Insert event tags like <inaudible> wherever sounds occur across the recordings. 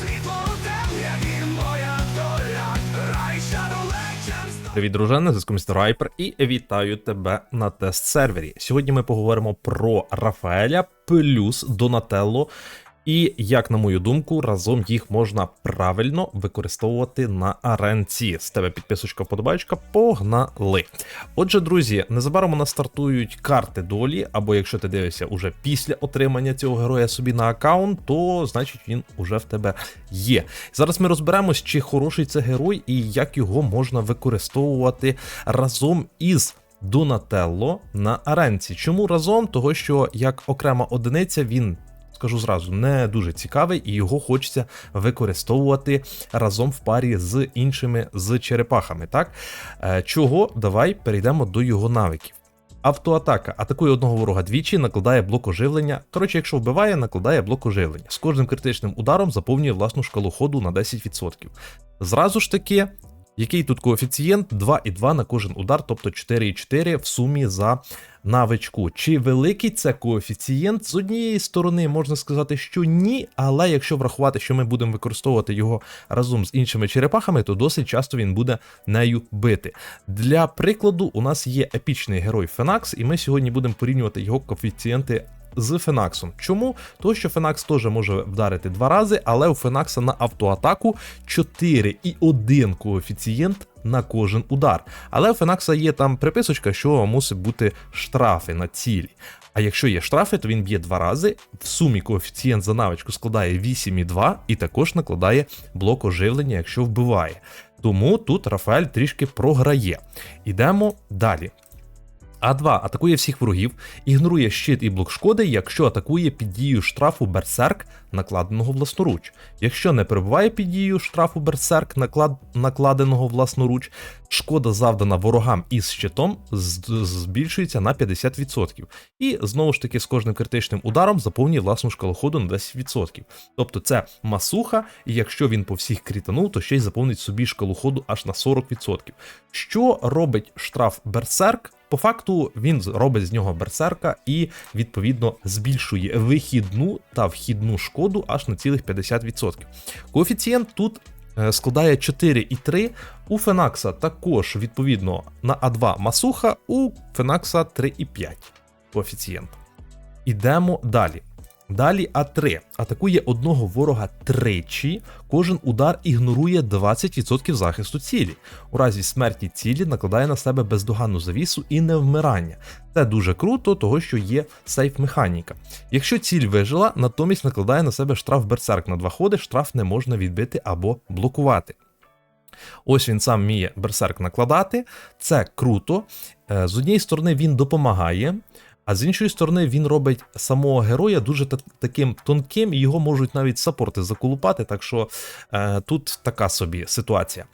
світло у темряві моя доля, рай Shadow Привіт, дружина, зв'язку містер Райпер, і вітаю тебе на тест-сервері. Сьогодні ми поговоримо про Рафаеля плюс Донателло, і як, на мою думку, разом їх можна правильно використовувати на аренці. З тебе підписочка, вподобайка, погнали. Отже, друзі, незабаром у нас стартують карти долі, або якщо ти дивишся уже після отримання цього героя собі на аккаунт, то значить він уже в тебе є. Зараз ми розберемось, чи хороший це герой і як його можна використовувати разом із. Донателло на аренці. Чому разом? Того, що як окрема одиниця він скажу зразу, не дуже цікавий, і його хочеться використовувати разом в парі з іншими з черепахами. Так Е, чого? Давай перейдемо до його навиків. Автоатака атакує одного ворога двічі, накладає блок оживлення. Коротше, якщо вбиває, накладає блок оживлення. З кожним критичним ударом заповнює власну шкалу ходу на 10%. Зразу ж таки, який тут коефіцієнт 2,2 на кожен удар, тобто 4,4 в сумі за навичку. Чи великий це коефіцієнт? З однієї сторони можна сказати, що ні, але якщо врахувати, що ми будемо використовувати його разом з іншими черепахами, то досить часто він буде нею бити. Для прикладу, у нас є епічний герой Фенакс, і ми сьогодні будемо порівнювати його коефіцієнти. З Фенаксом. Чому? Тому що Фенакс теж може вдарити два рази, але у Фенакса на автоатаку 4,1 коефіцієнт на кожен удар. Але у Фенакса є там приписочка, що мусить бути штрафи на цілі. А якщо є штрафи, то він б'є два рази. В сумі коефіцієнт за навичку складає 8,2 і також накладає блок оживлення, якщо вбиває. Тому тут Рафаель трішки програє. Ідемо далі. А2 атакує всіх ворогів, ігнорує щит і блок шкоди, якщо атакує під дією штрафу Берсерк, накладеного власноруч. Якщо не перебуває під дією штрафу Берсерк, наклад... накладеного власноруч, шкода завдана ворогам із щитом збільшується на 50%. І знову ж таки з кожним критичним ударом заповнює власну шкалу ходу на 10%. Тобто це масуха, і якщо він по всіх крітанув, то ще й заповнить собі шкалу ходу аж на 40%. Що робить штраф Берсерк? По факту він робить з нього берсерка і відповідно збільшує вихідну та вхідну шкоду аж на цілих 50%. Коефіцієнт тут е, складає 4,3. У Фенакса також відповідно на А2 масуха, у Фенакса 3,5 коефіцієнт. Ідемо далі. Далі А3 атакує одного ворога тричі. Кожен удар ігнорує 20% захисту цілі. У разі смерті цілі накладає на себе бездоганну завісу і невмирання. Це дуже круто, того що є сейф механіка. Якщо ціль вижила, натомість накладає на себе штраф берсерк на два ходи, штраф не можна відбити або блокувати. Ось він сам вміє берсерк накладати. Це круто. Е, З однієї сторони він допомагає, а з іншої сторони він робить самого героя дуже та- таким тонким, і його можуть навіть сапорти заколупати. Так що е, тут така собі ситуація.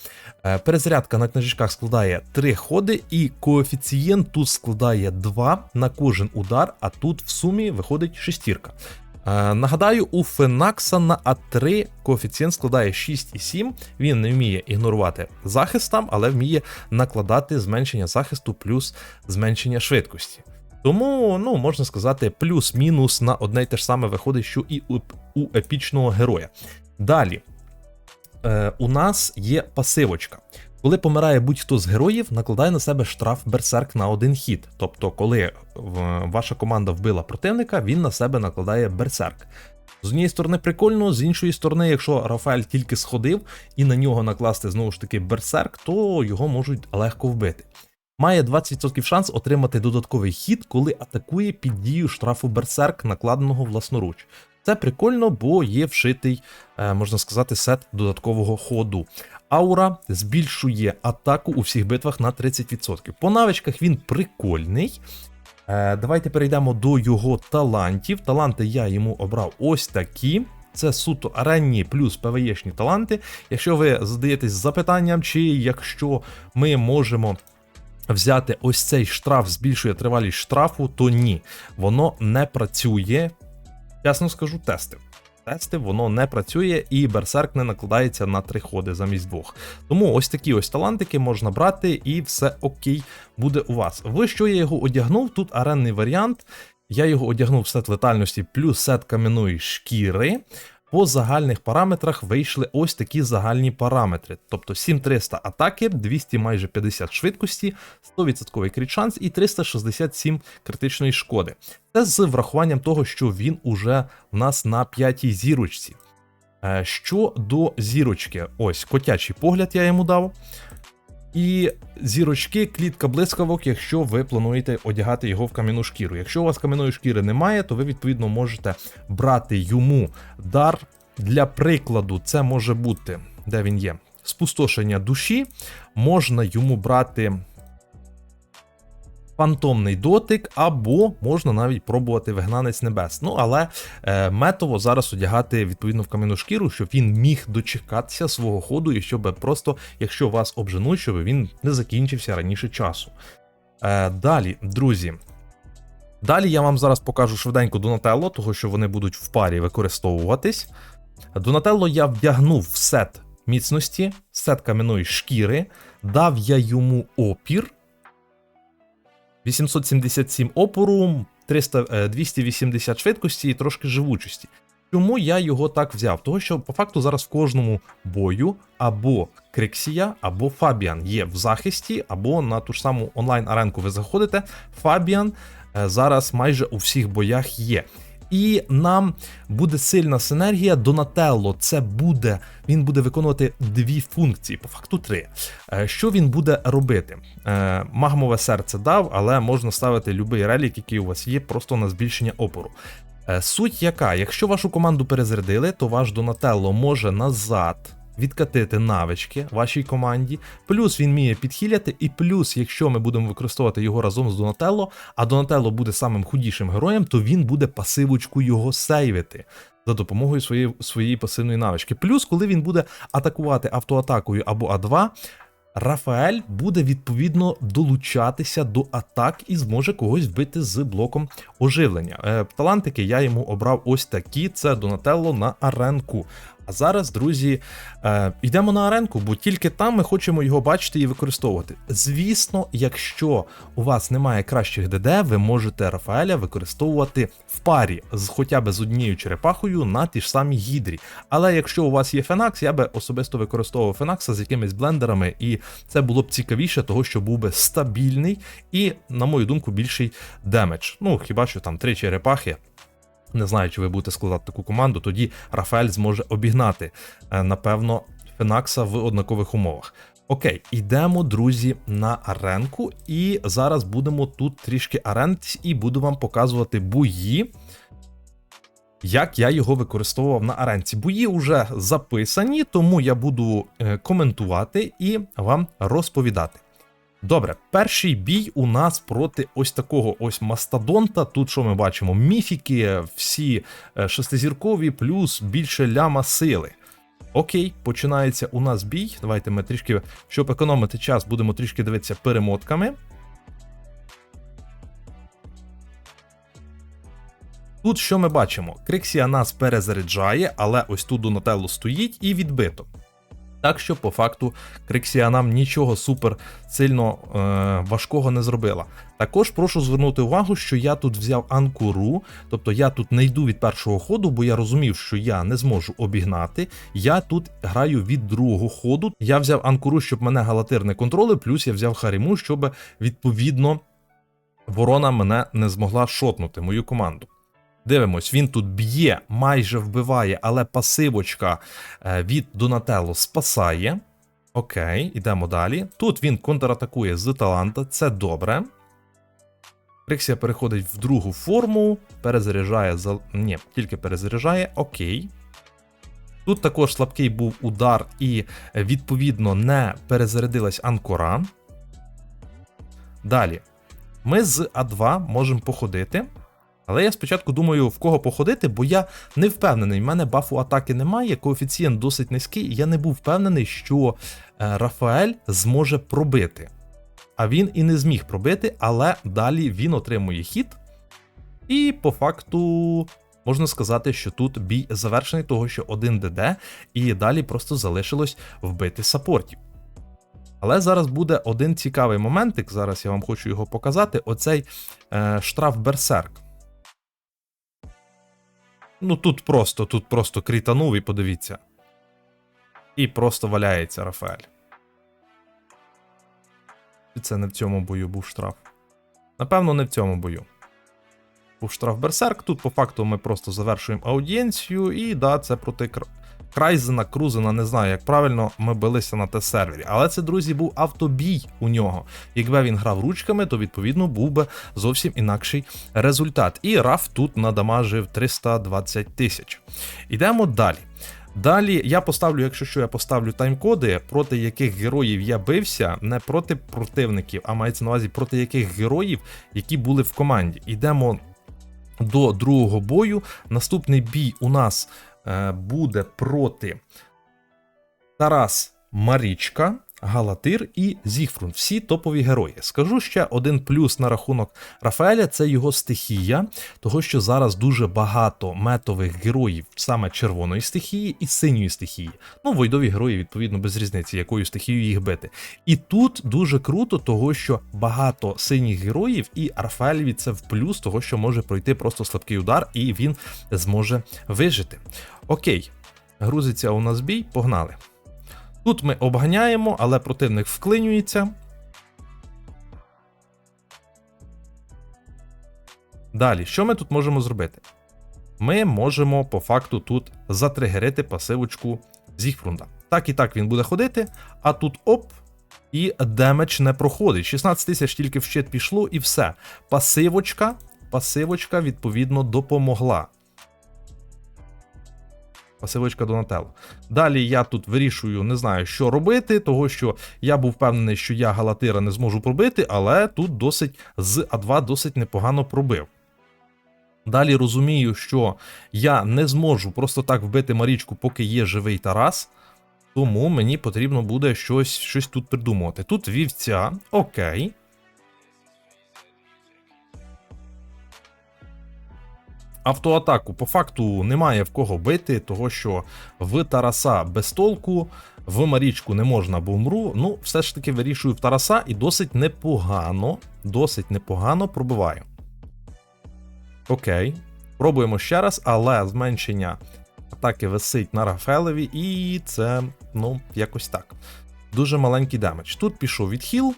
Е, перезарядка на книжечках складає 3 ходи, і коефіцієнт тут складає 2 на кожен удар, а тут в сумі виходить шестірка. Е, Нагадаю, у Фенакса на А3 коефіцієнт складає 6,7. Він не вміє ігнорувати захист там, але вміє накладати зменшення захисту плюс зменшення швидкості. Тому, ну, можна сказати, плюс-мінус на одне й те ж саме виходить, що і у, у епічного героя. Далі, е, у нас є пасивочка. Коли помирає будь-хто з героїв, накладає на себе штраф берсерк на один хід. Тобто, коли ваша команда вбила противника, він на себе накладає берсерк. З однієї сторони прикольно, з іншої сторони, якщо Рафаель тільки сходив і на нього накласти знову ж таки берсерк, то його можуть легко вбити. Має 20% шанс отримати додатковий хід, коли атакує під дією штрафу берсерк, накладеного власноруч. Це прикольно, бо є вшитий, е, можна сказати, сет додаткового ходу. Аура збільшує атаку у всіх битвах на 30%. По навичках він прикольний. Е, Давайте перейдемо до його талантів. Таланти я йому обрав ось такі. Це суто аренні плюс ПВЄшні таланти. Якщо ви задаєтесь запитанням, чи якщо ми можемо взяти ось цей штраф, збільшує тривалість штрафу, то ні, воно не працює. Чесно скажу, тестив. Тестив, воно не працює, і берсерк не накладається на три ходи замість двох. Тому ось такі ось талантики можна брати, і все окей буде у вас. В що я його одягнув? Тут аренний варіант. Я його одягнув в сет летальності плюс сет кам'яної шкіри. По загальних параметрах вийшли ось такі загальні параметри. Тобто 7300 атаки, 200 майже 50 швидкості, 100% кріт шанс і 367 критичної шкоди. Це з врахуванням того, що він уже в нас на п'ятій зірочці. Щодо Що до зірочки, ось котячий погляд я йому дав. І зірочки, клітка блискавок, якщо ви плануєте одягати його в кам'яну шкіру. Якщо у вас кам'яної шкіри немає, то ви відповідно можете брати йому дар. Для прикладу, це може бути, де він є, спустошення душі. Можна йому брати фантомний дотик, або можна навіть пробувати вигнанець небес. Ну але е, метово зараз одягати відповідно в кам'яну шкіру, щоб він міг дочекатися свого ходу, і щоб просто, якщо вас обженуть, щоб він не закінчився раніше часу. Е, далі, друзі. Далі я вам зараз покажу швиденько Донателло, того що вони будуть в парі використовуватись. Донателло я вдягнув в сет міцності, сет кам'яної шкіри, дав я йому опір. 877 опору, 300, е, 280 швидкості і трошки живучості. Чому я його так взяв? Того, що по факту зараз в кожному бою або Криксія, або Фабіан є в захисті, або на ту ж саму онлайн-аренку ви заходите. Фабіан е, зараз майже у всіх боях є. І нам буде сильна синергія. Донателло це буде, він буде виконувати дві функції, по факту три. Е, Що він буде робити? Е, Магмове серце дав, але можна ставити будь-який релік, який у вас є, просто на збільшення опору. Е, Суть яка, якщо вашу команду перезарядили, то ваш Донателло може назад відкатити навички вашій команді. Плюс він вміє підхиляти, і плюс, якщо ми будемо використовувати його разом з Донателло, а Донателло буде самим худішим героєм, то він буде пасивочку його сейвити. За допомогою своєї, своєї пасивної навички. Плюс, коли він буде атакувати автоатакою або А2, Рафаель буде відповідно долучатися до атак і зможе когось вбити з блоком оживлення. Е, талантики я йому обрав ось такі: це Донателло на аренку. А зараз, друзі, е, йдемо на аренку, бо тільки там ми хочемо його бачити і використовувати. Звісно, якщо у вас немає кращих ДД, ви можете Рафаеля використовувати в парі з хоча б з однією черепахою на ті ж самі гідрі. Але якщо у вас є Фенакс, я би особисто використовував Фенакса з якимись блендерами, і це було б цікавіше, того що був би стабільний і, на мою думку, більший демедж. Ну хіба що там три черепахи. Не знаю, чи ви будете складати таку команду, тоді Рафаель зможе обігнати, е, напевно, Фенакса в однакових умовах. Окей, йдемо, друзі, на аренку, і зараз будемо тут трішки арентись і буду вам показувати бої, як я його використовував на аренці. Бої вже записані, тому я буду е, коментувати і вам розповідати. Добре, перший бій у нас проти ось такого ось мастодонта. Тут що ми бачимо? Міфіки, всі е, шестизіркові, плюс більше ляма сили. Окей, починається у нас бій. Давайте ми трішки, щоб економити час, будемо трішки дивитися перемотками. Тут що ми бачимо? Криксія нас перезаряджає, але ось тут Донателло стоїть і відбито. Так що, по факту, Криксія нам нічого супер сильно е, важкого не зробила. Також прошу звернути увагу, що я тут взяв анкуру, тобто я тут не йду від першого ходу, бо я розумів, що я не зможу обігнати. Я тут граю від другого ходу. Я взяв анкуру, щоб мене галатир не контролив, плюс я взяв хариму, щоб відповідно ворона мене не змогла шотнути, мою команду. Дивимось, він тут б'є, майже вбиває, але пасивочка е, від Донателло спасає. Окей, йдемо далі. Тут він контратакує з таланта, це добре. Риксія переходить в другу форму, перезаряджає за. Ні, тільки перезаряджає, окей. Тут також слабкий був удар, і, е, відповідно, не перезарядилась анкора. Далі. Ми з А2 можемо походити. Але я спочатку думаю, в кого походити, бо я не впевнений, в мене бафу атаки немає, коефіцієнт досить низький, і я не був впевнений, що е, Рафаель зможе пробити. А він і не зміг пробити, але далі він отримує хід. І по факту можна сказати, що тут бій завершений, того що один ДД, і далі просто залишилось вбити саппортів. Але зараз буде один цікавий моментик. Зараз я вам хочу його показати: оцей е, штраф Берсерк. Ну тут просто, тут просто крітанув і подивіться. І просто валяється Рафаель. І це не в цьому бою був штраф. Напевно, не в цьому бою. Був штраф Берсерк. Тут по факту ми просто завершуємо аудієнцію, і да, це проти Крайзена, Крузена, не знаю, як правильно ми билися на тест-сервері. Але це, друзі, був автобій у нього. Якби він грав ручками, то відповідно був би зовсім інакший результат. І Раф тут надамажив 320 тисяч. Ідемо далі. Далі я поставлю, якщо що, я поставлю тайм-коди, проти яких героїв я бився, не проти противників, а мається на увазі проти яких героїв, які були в команді. Йдемо до другого бою. Наступний бій у нас буде проти Тарас Марічка, Галатир і Зігфрун. Всі топові герої. Скажу ще один плюс на рахунок Рафаеля це його стихія, того що зараз дуже багато метових героїв саме червоної стихії і синьої стихії. Ну, войдові герої, відповідно, без різниці, якою стихією їх бити. І тут дуже круто, того що багато синіх героїв, і Рафаелеві це в плюс, того що може пройти просто слабкий удар, і він зможе вижити. Окей, грузиться у нас бій, погнали. Тут ми обганяємо, але противник вклинюється. Далі, що ми тут можемо зробити? Ми можемо по факту тут затригерити пасивочку Зігфрунда. Так і так він буде ходити, а тут оп, і демедж не проходить. 16 тисяч тільки в щит пішло, і все. Пасивочка, пасивочка, відповідно, допомогла. Пасивочка Донателло. Далі я тут вирішую, не знаю, що робити, того що я був впевнений, що я Галатира не зможу пробити, але тут досить з А2 досить непогано пробив. Далі розумію, що я не зможу просто так вбити Марічку, поки є живий Тарас. Тому мені потрібно буде щось, щось тут придумувати. Тут вівця, окей. Автоатаку по факту немає в кого бити, того що в Тараса без толку, в Марічку не можна, бо вмру. Ну, все ж таки вирішую в Тараса і досить непогано, досить непогано пробиваю. Окей. Пробуємо ще раз, але зменшення атаки висить на Рафелеві, і це, ну, якось так. Дуже маленький демедж. Тут пішов відхил.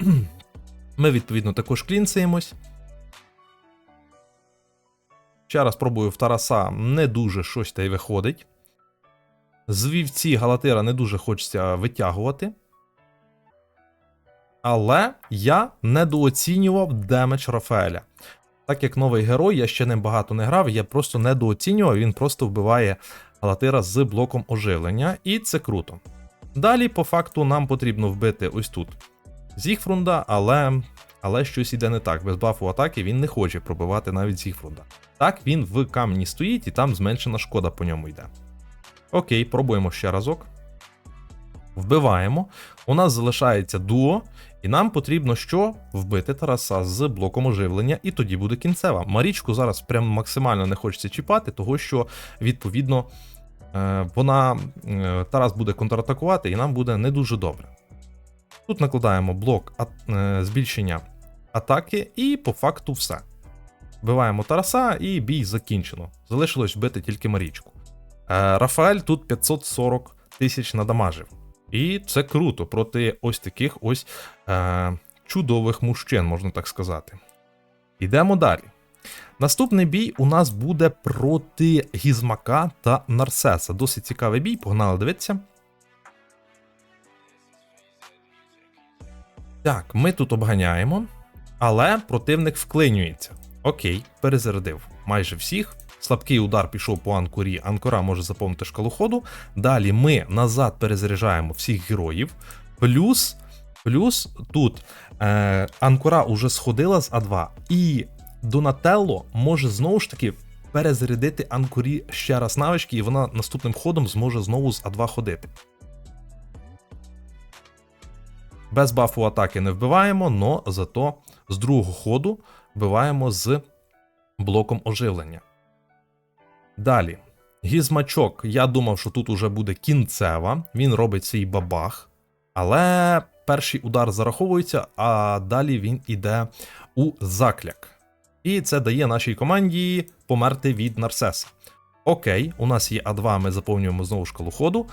<clears throat> Ми, відповідно, також клінцаємось. Ще раз пробую в Тараса, не дуже щось та й виходить. З вівці Галатира не дуже хочеться витягувати. Але я недооцінював демедж Рафаеля. Так як новий герой, я ще ним багато не грав, я просто недооцінював, він просто вбиває Галатира з блоком оживлення, і це круто. Далі, по факту, нам потрібно вбити ось тут Зігфрунда, але, але щось іде не так. Без бафу атаки він не хоче пробивати навіть Зігфрунда. Так, він в камені стоїть і там зменшена шкода по ньому йде. Окей, пробуємо ще разок. Вбиваємо. У нас залишається дуо, і нам потрібно що? Вбити Тараса з блоком оживлення, і тоді буде кінцева. Марічку зараз прям максимально не хочеться чіпати, того що, відповідно, е, вона е, Тарас буде контратакувати, і нам буде не дуже добре. Тут накладаємо блок е, збільшення атаки, і по факту все. Вбиваємо Тараса, і бій закінчено. Залишилось вбити тільки Марічку. Е, Рафаель тут 540 тисяч надамажив. І це круто проти ось таких ось е, чудових мужчин, можна так сказати. Йдемо далі. Наступний бій у нас буде проти Гізмака та Нарсеса. Досить цікавий бій, погнали дивитися. Так, ми тут обганяємо, але противник вклинюється. Окей, перезарядив майже всіх. Слабкий удар пішов по анкорі. Анкора може заповнити шкалу ходу. Далі ми назад перезаряджаємо всіх героїв. Плюс, плюс тут е, анкора уже сходила з А2, і Донателло може знову ж таки перезарядити анкорі ще раз навички, і вона наступним ходом зможе знову з А2 ходити. Без бафу атаки не вбиваємо, но зато з другого ходу вбиваємо з блоком оживлення. Далі. Гізмачок, я думав, що тут уже буде кінцева. Він робить свій бабах. Але перший удар зараховується, а далі він іде у закляк. І це дає нашій команді померти від Нарсеса. Окей, у нас є А2, ми заповнюємо знову шкалу ходу.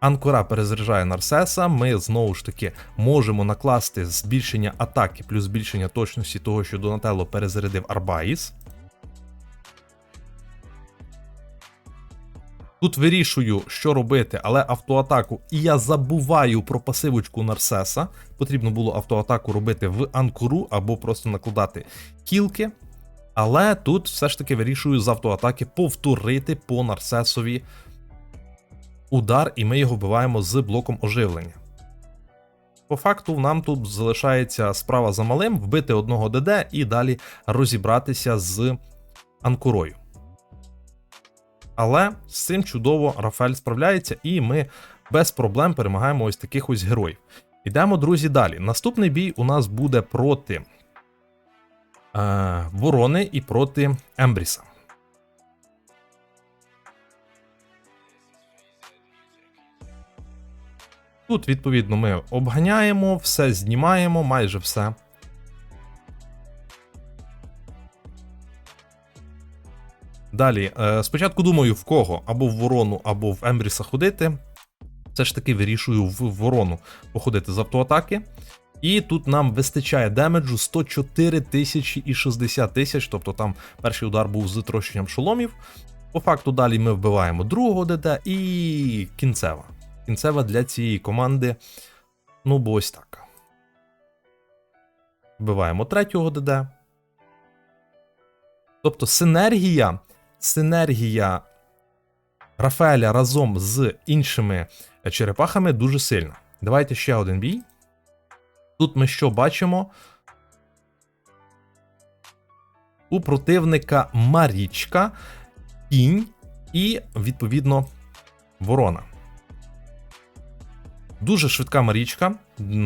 Анкора перезаряджає Нарсеса. Ми знову ж таки можемо накласти збільшення атаки плюс збільшення точності того, що Донателло перезарядив Арбаїс. Тут вирішую, що робити, але автоатаку. І я забуваю про пасивочку Нарсеса. Потрібно було автоатаку робити в Анкуру або просто накладати кілки. Але тут все ж таки вирішую з автоатаки повторити по Нарсесові удар, і ми його вбиваємо з блоком оживлення. По факту, нам тут залишається справа за малим вбити одного ДД і далі розібратися з Анкурою. Але з цим чудово Рафаель справляється, і ми без проблем перемагаємо ось таких ось героїв. Ідемо, друзі, далі. Наступний бій у нас буде проти е, Ворони і проти Ембріса. Тут, відповідно, ми обганяємо, все знімаємо, майже все. Далі, е, спочатку думаю, в кого або в ворону, або в Ембріса ходити. Все ж таки вирішую в ворону походити з автоатаки. І тут нам вистачає демеджу 104 тисячі і 60 тисяч, тобто там перший удар був з трощенням шоломів. По факту далі ми вбиваємо другого ДД і кінцева. Кінцева для цієї команди. Ну, бо ось так. Вбиваємо третього ДД. Тобто синергія, синергія Рафаеля разом з іншими черепахами дуже сильна. Давайте ще один бій. Тут ми що бачимо? У противника Марічка, кінь і, відповідно, ворона. Дуже швидка Марічка.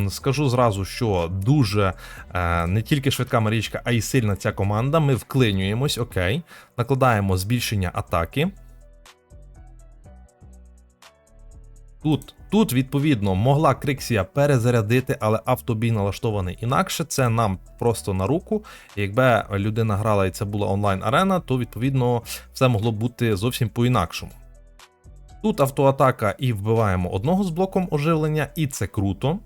Скажу зразу, що дуже е, не тільки швидка Марічка, а й сильна ця команда. Ми вклинюємось, окей. Накладаємо збільшення атаки. Тут, тут, відповідно, могла Криксія перезарядити, але автобій налаштований інакше. Це нам просто на руку. Якби людина грала і це була онлайн-арена, то відповідно все могло бути зовсім по-інакшому. Тут автоатака і вбиваємо одного з блоком оживлення, і це круто.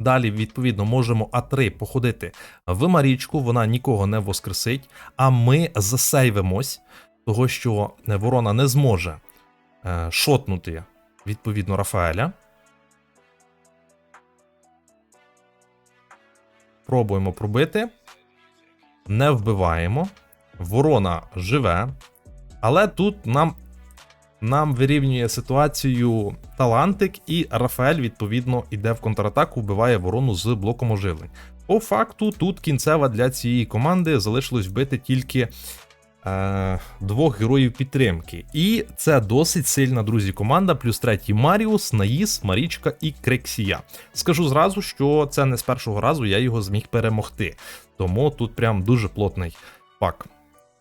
Далі, відповідно, можемо А3 походити в Марічку, вона нікого не воскресить, а ми засейвимось, того що ворона не зможе е, шотнути, відповідно, Рафаеля. Пробуємо пробити. Не вбиваємо. Ворона живе. Але тут нам нам вирівнює ситуацію Талантик, і Рафаель, відповідно, іде в контратаку, вбиває ворону з блоком оживлень. По факту, тут кінцева для цієї команди залишилось вбити тільки е, двох героїв підтримки. І це досить сильна, друзі, команда, плюс третій Маріус, Наїс, Марічка і Крексія. Скажу зразу, що це не з першого разу я його зміг перемогти. Тому тут прям дуже плотний пак.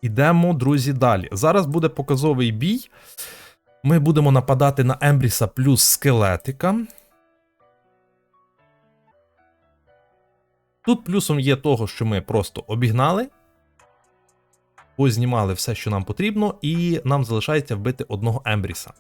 Ідемо, друзі, далі. Зараз буде показовий бій. Ми будемо нападати на Ембріса плюс скелетика. Тут плюсом є того, що ми просто обігнали, познімали все, що нам потрібно, і нам залишається вбити одного Ембріса.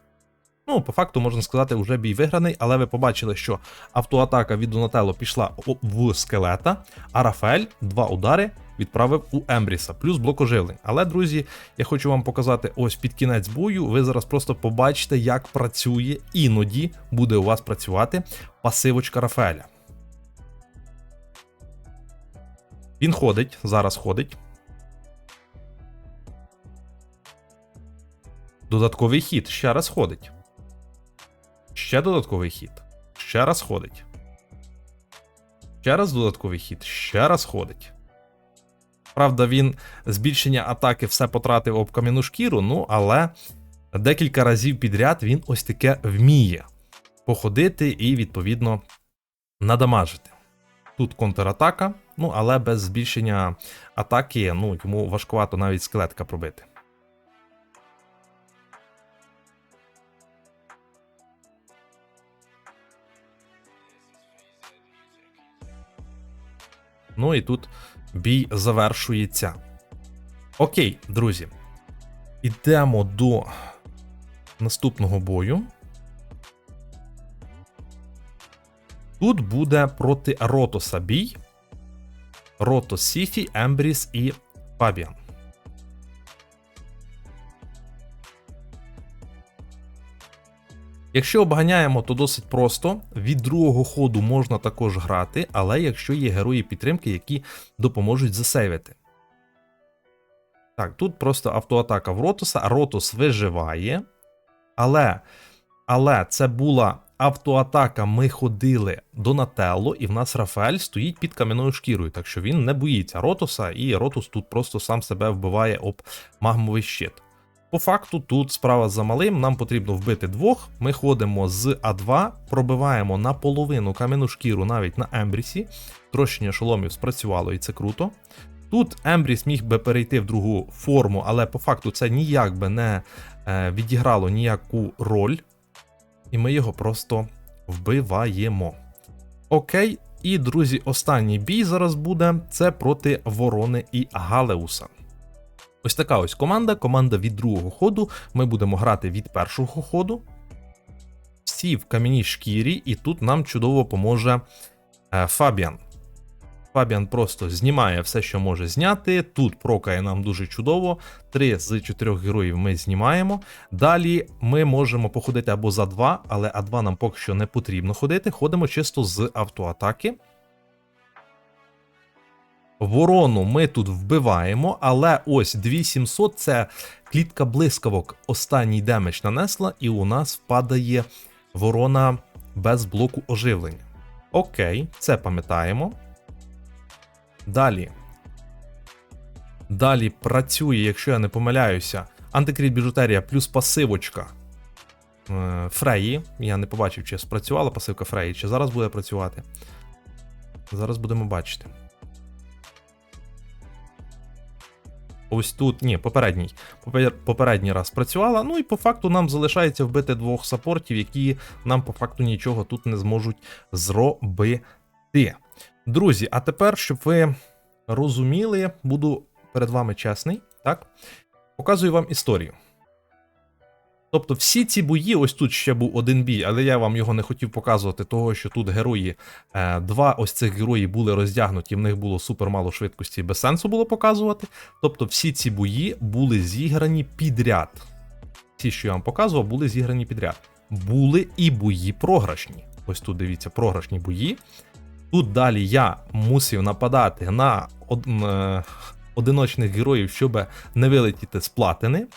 Ну, по факту, можна сказати, вже бій виграний, але ви побачили, що автоатака від Донателло пішла в скелета, а Рафаель два удари відправив у Ембріса, плюс блок оживлень. Але, друзі, я хочу вам показати ось під кінець бою. Ви зараз просто побачите, як працює, іноді буде у вас працювати пасивочка Рафаеля. Він ходить, зараз ходить. Додатковий хід ще раз ходить. Ще додатковий хід. Ще раз ходить. Ще раз додатковий хід. Ще раз ходить. Правда, він збільшення атаки все потратив об кам'яну шкіру, ну але декілька разів підряд він ось таке вміє походити і, відповідно, надамажити. Тут контратака, ну але без збільшення атаки, ну йому важкувато навіть скелетка пробити. Ну і тут бій завершується. Окей, друзі. Ідемо до наступного бою. Тут буде проти Ротоса бій. Ротос Сіфі, Ембріс і Фабіан. Якщо обганяємо, то досить просто. Від другого ходу можна також грати, але якщо є герої підтримки, які допоможуть засейвити. Так, тут просто автоатака в Ротоса. Ротос виживає. Але, але це була автоатака. Ми ходили до Нателло, і в нас Рафаель стоїть під кам'яною шкірою, так що він не боїться Ротоса, і Ротос тут просто сам себе вбиває об магмовий щит. По факту, тут справа за малим, нам потрібно вбити двох. Ми ходимо з А2, пробиваємо наполовину кам'яну шкіру навіть на Ембрісі. Трощення шоломів спрацювало, і це круто. Тут Ембріс міг би перейти в другу форму, але по факту це ніяк би не е, відіграло ніяку роль. І ми його просто вбиваємо. Окей, і друзі, останній бій зараз буде це проти Ворони і Галеуса. Ось така ось команда. Команда від другого ходу. Ми будемо грати від першого ходу. Всі в кам'яній шкірі, і тут нам чудово поможе е, Фабіан. Фабіан просто знімає все, що може зняти. Тут прокає нам дуже чудово. Три з чотирьох героїв ми знімаємо. Далі ми можемо походити або за два, але А2 нам поки що не потрібно ходити. Ходимо чисто з автоатаки. Ворону ми тут вбиваємо, але ось 2700 це клітка блискавок. Останній демедж нанесла, і у нас впадає ворона без блоку оживлення. Окей, це пам'ятаємо. Далі. Далі працює, якщо я не помиляюся, антикріт біжутерія плюс пасивочка е, Фреї. Я не побачив, чи спрацювала пасивка Фреї, чи зараз буде працювати. Зараз будемо бачити. Ось тут, ні, попередній. Попередній раз працювала. Ну і по факту нам залишається вбити двох саппортів, які нам по факту нічого тут не зможуть зробити. Друзі, а тепер, щоб ви розуміли, буду перед вами чесний, так? Показую вам історію. Тобто, всі ці бої, ось тут ще був один бій, але я вам його не хотів показувати, того що тут герої, е, два ось цих герої були роздягнуті, в них було супер мало швидкості, без сенсу було показувати. Тобто, всі ці бої були зіграні підряд. Ті, що я вам показував, були зіграні підряд. Були і бої програшні. Ось тут дивіться, програшні бої. Тут далі я мусив нападати на од... е, одиночних героїв, щоб не вилетіти з платини.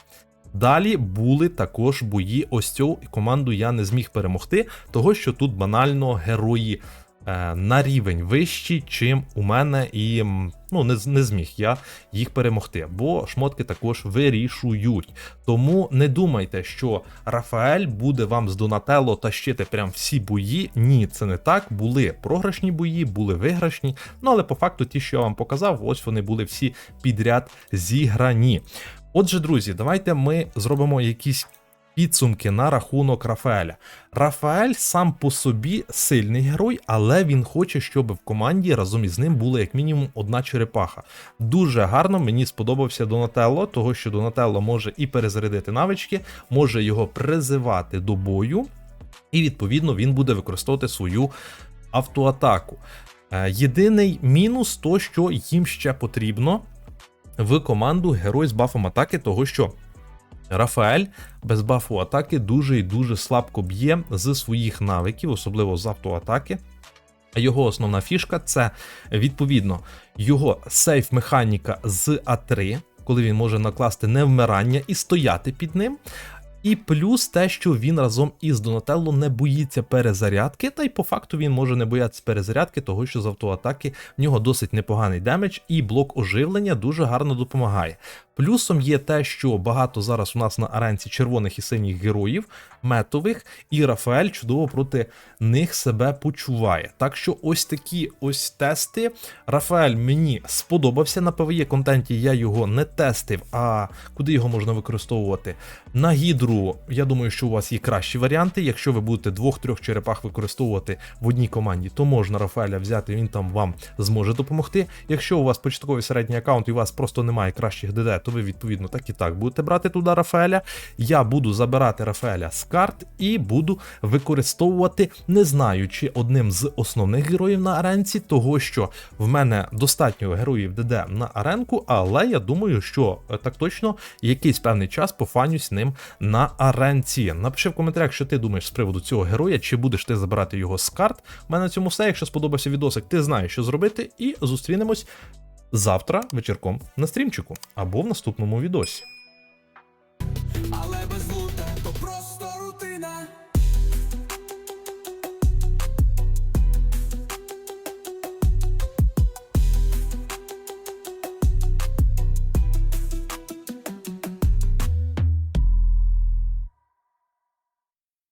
Далі були також бої. Ось цю команду я не зміг перемогти, того що тут банально герої е, на рівень вищі, чим у мене, і ну, не, не зміг я їх перемогти, бо шмотки також вирішують. Тому не думайте, що Рафаель буде вам з Донателло тащити прям всі бої. Ні, це не так. Були програшні бої, були виграшні. Ну але по факту, ті, що я вам показав, ось вони були всі підряд зіграні. Отже, друзі, давайте ми зробимо якісь підсумки на рахунок Рафаеля. Рафаель сам по собі сильний герой, але він хоче, щоб в команді разом із ним була як мінімум одна черепаха. Дуже гарно мені сподобався Донателло, того що Донателло може і перезарядити навички, може його призивати до бою, і відповідно він буде використовувати свою автоатаку. Е, Єдиний мінус то, що їм ще потрібно в команду герой з бафом атаки, того що Рафаель без бафу атаки дуже і дуже слабко б'є з своїх навиків, особливо з автоатаки. Його основна фішка це відповідно його сейф механіка з А3, коли він може накласти невмирання і стояти під ним. І плюс те, що він разом із Донателло не боїться перезарядки, та й по факту він може не боятися перезарядки, того що з автоатаки в нього досить непоганий демедж, і блок оживлення дуже гарно допомагає. Плюсом є те, що багато зараз у нас на аренці червоних і синіх героїв, метових, і Рафаель чудово проти них себе почуває. Так що ось такі ось тести. Рафаель мені сподобався на PvE контенті. Я його не тестив. А куди його можна використовувати? На гідру, я думаю, що у вас є кращі варіанти. Якщо ви будете двох-трьох черепах використовувати в одній команді, то можна Рафаеля взяти, він там вам зможе допомогти. Якщо у вас початковий середній аккаунт і у вас просто немає кращих ДД, то ви відповідно так і так будете брати туди Рафаеля. Я буду забирати Рафаеля з карт і буду використовувати, не знаю, чи одним з основних героїв на аренці, того що в мене достатньо героїв ДД на аренку, але я думаю, що е, так точно якийсь певний час пофанюсь ним на аренці. Напиши в коментарях, що ти думаєш з приводу цього героя, чи будеш ти забирати його з карт. У мене на цьому все. Якщо сподобався відосик, ти знаєш, що зробити, і зустрінемось завтра вечірком на стрімчику або в наступному відосі. Але